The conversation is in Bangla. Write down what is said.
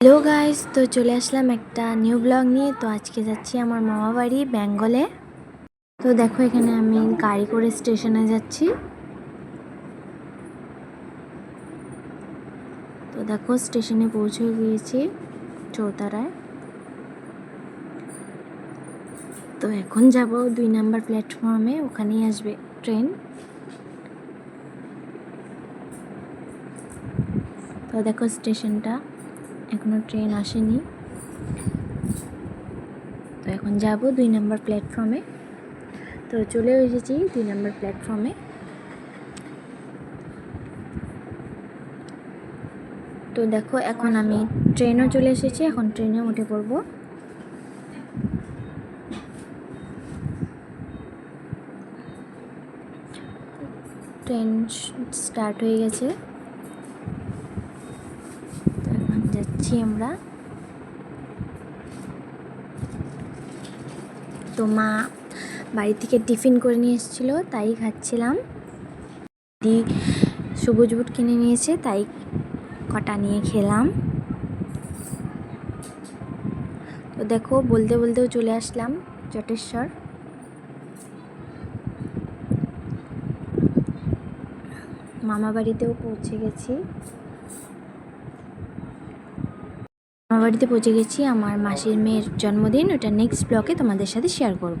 হ্যালো গাইস তো চলে আসলাম একটা নিউ ব্লগ নিয়ে। তো আজকে যাচ্ছি আমার মামা বাড়ি বেঙ্গলে। তো দেখো এখানে আমি গাড়ি করে স্টেশনে যাচ্ছি। তো দেখো স্টেশনে পৌঁছে গিয়েছি চৌতারায়। তো এখন যাব দুই নাম্বার প্ল্যাটফর্মে ওখানেই আসবে ট্রেন তো দেখো স্টেশনটা। এখনও ট্রেন আসেনি। তো এখন যাব দুই নম্বর প্ল্যাটফর্মে তো চলে এসেছি দুই নাম্বার প্ল্যাটফর্মে তো দেখো, এখন আমি ট্রেনও চলে এসেছি, এখন ট্রেনে উঠে পড়ব। ট্রেন স্টার্ট হয়ে গেছে তো এখন আমরা। তো মা বাড়ি থেকে টিফিন করে নিয়ে এসেছিল, তাই খাচ্ছিলাম। দি সবুজ বুট কিনে নিয়েছে, তাই কটা নিয়ে খেলাম। তো দেখো, বলতে বলতেও চলে আসলাম জটেশ্বর মামা বাড়িতেও পৌঁছে গেছি। মামা বাড়িতে পৌঁছে গেছি। আমার মাসির মেয়ের জন্মদিন। ওটা নেক্সট ব্লকে তোমাদের সাথে শেয়ার করব।